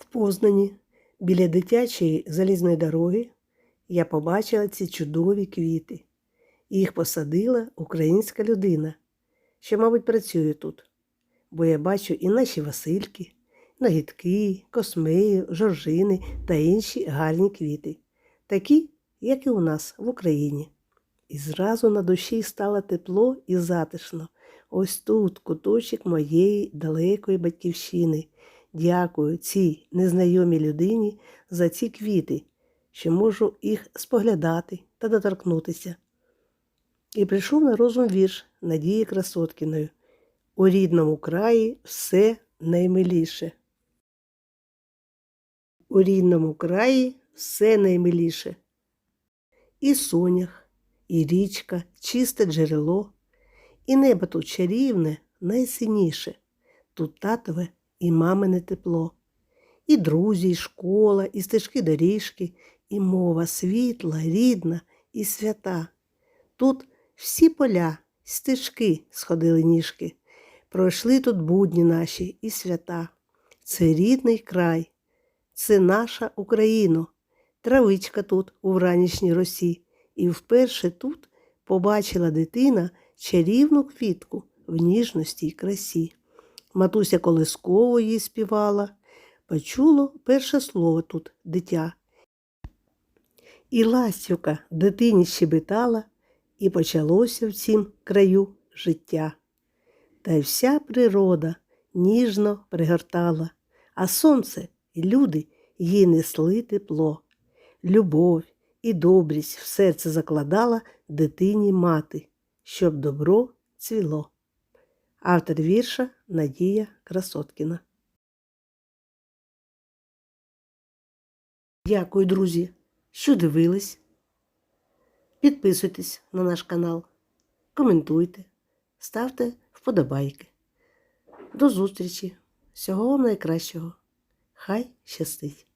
В Познані, біля дитячої залізної дороги, я побачила ці чудові квіти. Їх посадила українська людина, що, мабуть, працює тут. Бо я бачу і наші Васильки, нагідки, космеї, жоржини та інші гарні квіти, такі, як і у нас в Україні. І зразу на душі стало тепло і затишно. Ось тут куточок моєї далекої батьківщини. Дякую цій незнайомій людині за ці квіти, що можу їх споглядати та доторкнутися. І прийшов на розум вірш Надії Красоткіної. У рідному краї все наймиліше. У рідному краї все наймиліше. І сонях, і річка, чисте джерело, і небо тут чарівне, найсиніше. Тут татове і мамине тепло, і друзі, і школа, і стежки доріжки, і мова світла, рідна і свята. Тут всі поля, стежки сходили ніжки, пройшли тут будні наші і свята. Це рідний край, це наша Україна, травичка тут у вранішній росі, і вперше тут побачила дитина чарівну квітку в ніжності й красі. Матуся колисково їй співала, почуло перше слово тут дитя. І ластівка дитині щебетала, і почалося в цім краю життя. Та й вся природа ніжно пригортала, а сонце і люди їй несли тепло. Любов і добрість в серце закладала дитині мати, щоб добро цвіло. Автор вірша Надія Красоткіна. Дякую, друзі, що дивились. Підписуйтесь на наш канал, коментуйте, ставте вподобайки. До зустрічі! Всього вам найкращого! Хай щастить!